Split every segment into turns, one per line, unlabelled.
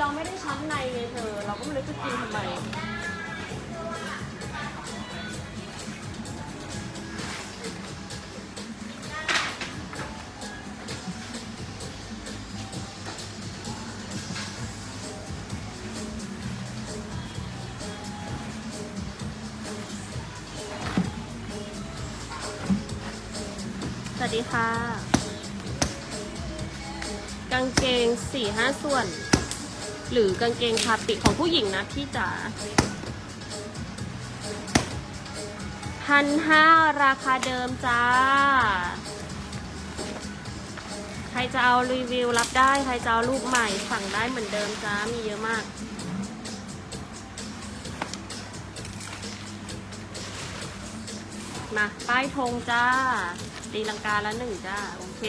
เราไม่ได้ชั้นในไงเธอ เราก็ไม่รู้จะกินทำไม สวัสดีค่ะ กางเกงสี่ห้าส่วน หรือกางเกงคาปิของผู้หญิงนะพี่จ๋าพันห้าราคาเดิมจ้า ใครจะเอารีวิวรับได้ ใครจะเอารูปใหม่สั่งได้เหมือนเดิมจ้า มีเยอะมาก มา ป้ายธงจ้าตีลังกาละหนึ่งจ้า โอเค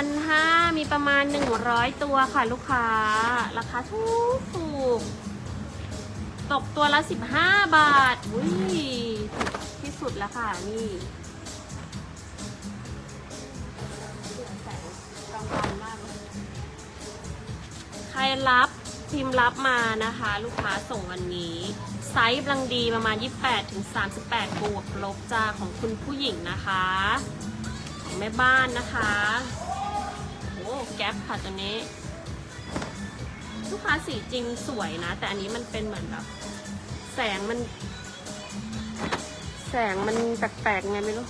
พันห้ามีประมาณหนึ่งร้อยตัวค่ะลูกค้า ราคาถูกถูกตกตัวละสิบห้าบาทอุ้ยถูกที่สุดแล้วค่ะ นี่ใครรับพิมพ์รับมานะคะ ลูกค้าส่งวันนี้ ไซส์กำลังดีประมาณ 28ถึง38บวกลบจ้าของคุณผู้หญิงนะคะ ของแม่บ้านนะคะ แก๊ปค่ะตัวนี้ ลูกค้าสีจริงสวยนะ แต่อันนี้มันเป็นเหมือนแบบ แสงมัน แสงมันแปลกๆไงไม่รู้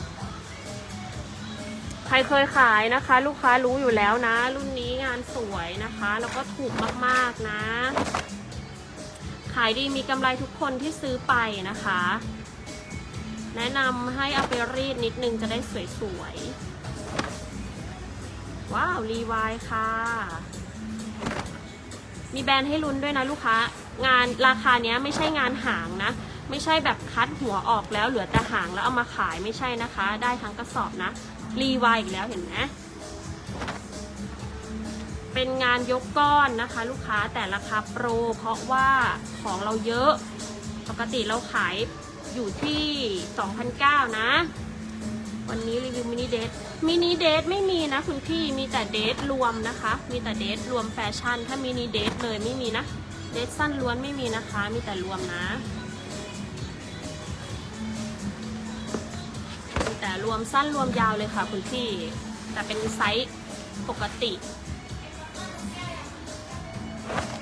ใครเคยขายนะคะ ลูกค้ารู้อยู่แล้วนะ รุ่นนี้งานสวยนะคะ แล้วก็ถูกมากๆนะ ขายดีมีกำไรทุกคนที่ซื้อไปนะคะ แนะนำให้เอาไปรีดนิดนึงจะได้สวยๆ ว้าวรีวายค่ะ มีแบรนด์ให้ลุ้นด้วยนะลูกค้า งานราคาเนี้ยไม่ใช่งานหางนะ ไม่ใช่แบบคัดหัวออกแล้วเหลือแต่หางแล้วเอามาขายไม่ใช่นะคะ ได้ทั้งกระสอบนะรีวายอีกแล้วเห็นไหมเป็นงานยกก้อนนะคะลูกค้าแต่ราคาโปร เพราะว่าของเราเยอะ ปกติเราขายอยู่ที่2,009นะ วันนี้รีวิวมินิเดทมินิเดทไม่มีนะคุณพี่มีแต่เดทรวมนะคะ มีแต่เดทรวมแฟชั่น ถ้ามินิเดทเลยไม่มีนะ เดทสั้นล้วนไม่มีนะคะ มีแต่รวมนะมีแต่รวมสั้นรวมยาวเลยค่ะคุณพี่ แต่เป็นไซส์ปกติ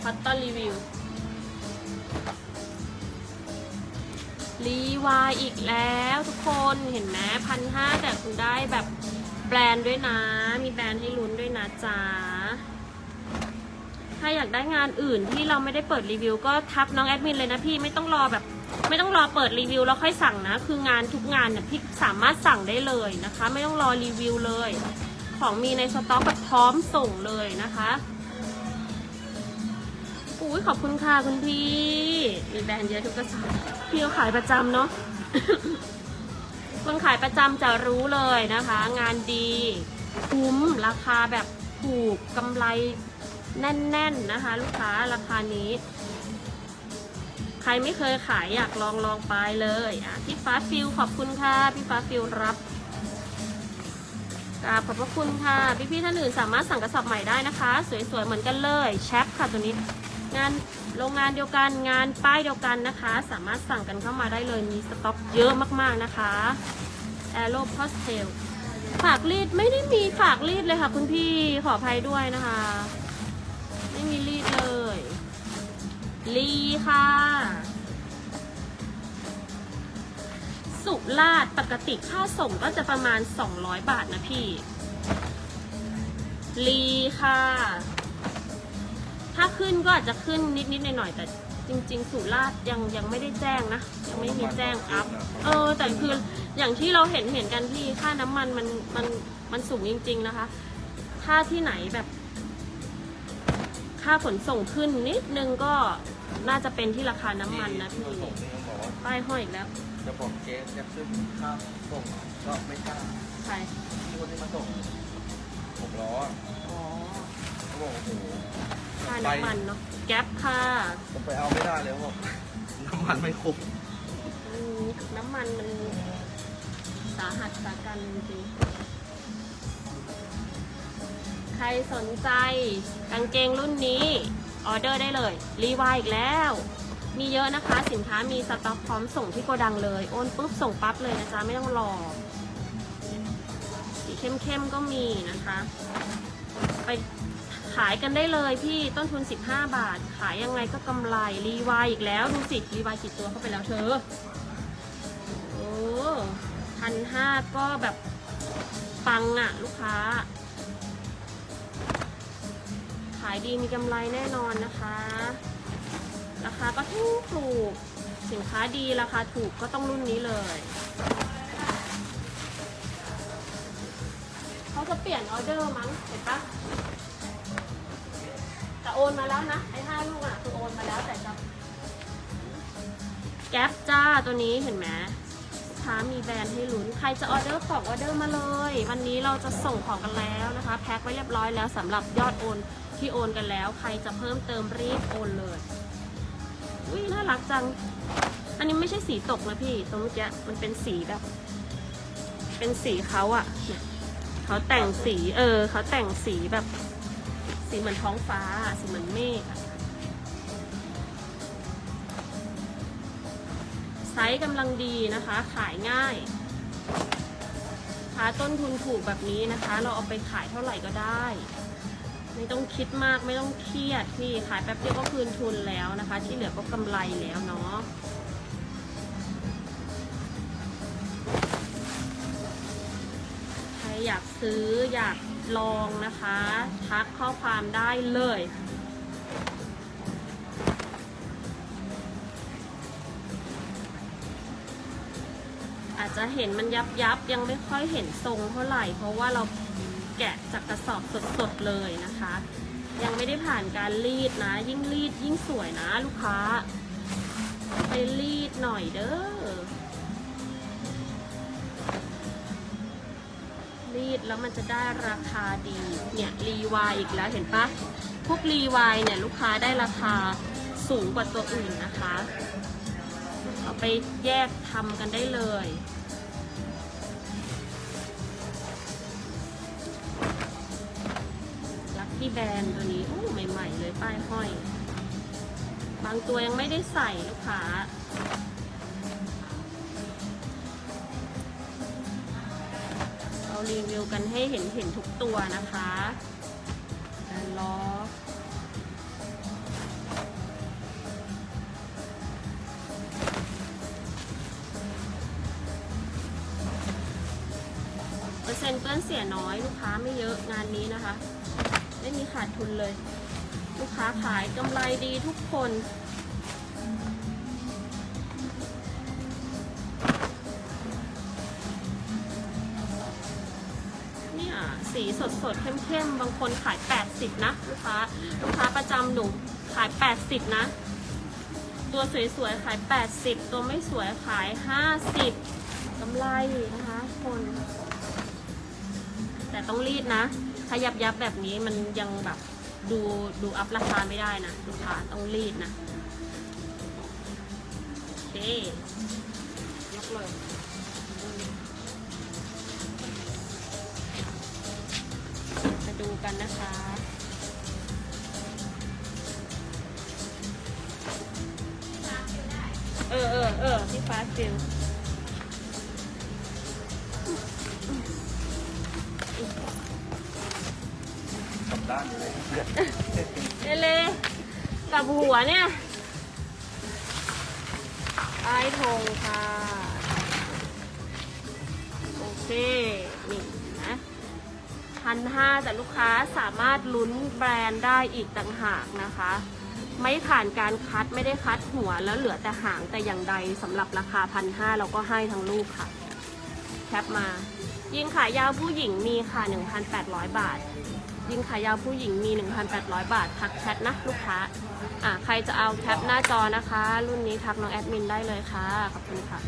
พัตเตอร์รีวิว รีวายอีกแล้วทุกคนเห็นไหมพันห้าแต่คุณได้แบบแบรนด์ด้วยนะ มีแบรนด์ให้ลุ้นด้วยนะจ๊ะถ้าอยากได้งานอื่นที่เราไม่ได้เปิดรีวิว ก็ทักน้องแอดมินเลยนะพี่ไม่ต้องรอแบบ ไม่ต้องรอเปิดรีวิวแล้วค่อยสั่งนะ คืองานทุกงานเนี่ยพี่สามารถสั่งได้เลยนะคะ ไม่ต้องรอรีวิวเลย ของมีในสต็อกแบบพร้อมส่งเลยนะคะ อุ้ยขอบคุณค่ะคุณพี่ มีแบรนด์เยอะทุกกระสอบพี่เขาขายประจำเนาะคนขายประจำจะรู้เลยนะคะ งานดี คุ้มราคาแบบถูกกำไรแน่นๆนะคะ ลูกค้าราคานี้ ใครไม่เคยขายอยากลองลองไปเลยอะพี่ฟ้าฟิลขอบคุณค่ะพี่ฟ้าฟิลรับกราบขอบพระคุณค่ะ พี่ๆท่านอื่นสามารถสั่งกระสอบใหม่ได้นะคะ สวยๆเหมือนกันเลยแชปค่ะตัวนี้ งานโรงงานเดียวกันงานป้ายเดียวกันนะคะ สามารถสั่งกันเข้ามาได้เลยมีสต็อกเยอะมากๆนะคะแอโร่พอสเทลฝากรีดไม่ได้มีฝากรีดเลยค่ะ คุณพี่ขออภัยด้วยนะคะ ไม่มีรีดเลยลีค่ะ สุราษฎร์ปกติค่าส่งก็จะประมาณ 200 บาทนะพี่ลีค่ะ ถ้าขึ้นก็อาจจะขึ้นนิดๆหน่อยๆแต่จริง ๆ สุราษฎร์ยังยังไม่ได้แจ้งนะ ยังไม่มีแจ้งอัพเออ แต่คืออย่างที่เราเห็นเห็นกันที่ค่าน้ำมันมันมันมันสูงจริง ๆนะคะ ถ้าที่ไหนแบบ ค่าขนส่งขึ้นนิดนึงก็น่าจะเป็นที่ราคาน้ำมันนะพี่
ส่งนี่เขาบอกว่า
ป้ายห้อยอีกแล้ว
จะบอกเจ๊จะขึ้นค่าส่งก็ไม่กล้า
ใช่
ที่คนที่มาส่งหกล้อ
อ๋อ
เขาบอกโอ้โห
ค่าน้ำมันเนาะแก๊ปค่ะ
ผมไปเอาไม่ได้เลยเขาบอกน้ำมันไม่คุ้ม
อืมน้ำมันมันสาหัสสากันจริงๆใครรสนใจกางเกงรุ่นนี้ออเดอร์ได้เลย รีวายอีกแล้ว มีเยอะนะคะสินค้ามีสต็อกพร้อมส่งที่โกดังเลย โอนปุ๊บส่งปั๊บเลยนะจ๊ะ ไม่ต้องรอ สีเข้มๆก็มีนะคะ ไป ขายกันได้เลยพี่ต้นทุน 15 บาท ขายยังไงก็กำไรรีวายอีกแล้วดูสิรีวายกี่ตัวเข้าไปแล้วเธอโอ้พันห้าก็แบบปังอะลูกค้า ขายดีมีกำไรแน่นอนนะคะ ราคาก็ถูกถูกสินค้าดีราคาถูกก็ต้องรุ่นนี้เลยเขาจะเปลี่ยนออเดอร์มั้งเห็นปะ โอนมาแล้วนะไอ้ห้าลูกอะคือโอนมาแล้วแต่จะแก๊ปจ้าตัวนี้เห็นไหมค้ามีแบรนด์ให้ลุ้นใครจะออเดอร์ของออเดอร์มาเลย วันนี้เราจะส่งของกันแล้วนะคะ แพ็คไว้เรียบร้อยแล้วสำหรับยอดโอนที่โอนกันแล้ว ใครจะเพิ่มเติมรีบโอนเลยอุ้ยน่ารักจัง อันนี้ไม่ใช่สีตกนะพี่ตรงเมื่อกี้มันเป็นสีแบบ เป็นสีเขาอะเนี่ยเขาแต่งสี เออเขาแต่งสีแบบ สีเหมือนท้องฟ้า สีเหมือนเมฆอะไซส์กำลังดีนะคะ ขายง่ายค้าต้นทุนถูกแบบนี้นะคะ เราเอาไปขายเท่าไหร่ก็ได้ ไม่ต้องคิดมากไม่ต้องเครียดพี่ขายแป๊บเดียวก็คืนทุนแล้วนะคะ ที่เหลือก็กำไรแล้วเนาะใครอยากซื้ออยาก ลองนะคะ ทักข้อความได้เลย อาจจะเห็นมันยับยับยังไม่ค่อยเห็นทรงเท่าไหร่ เพราะว่าเราแกะจากกระสอบสดๆเลยนะคะ ยังไม่ได้ผ่านการรีดนะ ยิ่งรีดยิ่งสวยนะลูกค้า ไปรีดหน่อยเด้อ รีดแล้วมันจะได้ราคาดี เนี่ยรีวายอีกแล้วเห็นปะพวกรีวายเนี่ยลูกค้าได้ราคาสูงกว่าตัวอื่นนะคะ เอาไปแยกทำกันได้เลย ลักที่แบรนด์ตัวนี้โอ้ใหม่ ๆ เลยป้ายห้อย บางตัวยังไม่ได้ใส่ลูกค้า รารีวิวกันให้เห็นเห็นทุกตัวนะคะแอนล็อเปอร์เซ็นต์เปื้อนเสียน้อยลูกค้าไม่เยอะงานนี้นะคะ ไม่มีขาดทุนเลย ลูกค้าขายกำไรดีทุกคน สีสดสดๆเข้มๆบางคนขาย 80 นะลูกค้าลูกค้าประจำหนูขาย 80 นะ ตัวสวยๆขาย 80 ตัวไม่สวยขาย 50กำไรนะคะคน แต่ต้องรีดนะ ถ้ายับยับแบบนี้มันยังแบบดูดูอัพราคาไม่ได้นะลูกค้าต้องรีดนะโอเคยกเลย กันนะคะ เออเออเออที่ฟ้าฟิล
กลับด้านอยู่เลย
เอเลกับหัวเนี่ยไอ้ธงค่ะ โอเค นี่ พันห้าแต่ลูกค้าสามารถลุ้นแบรนด์ได้อีกต่างหากนะคะ ไม่ผ่านการคัดไม่ได้คัดหัวแล้วเหลือแต่หางแต่อย่างใดสำหรับราคาพันห้าเราก็ให้ทั้งลูกค่ะ แคปมา ยิงขายาวผู้หญิงมีค่ะ 1,800 บาท ยิงขายาวผู้หญิงมี 1,800 บาท ทักแชทนะลูกค้าอะใครจะเอาแคปหน้าจอนะคะ รุ่นนี้ทักน้องแอดมินได้เลยค่ะ ขอบคุณค่ะ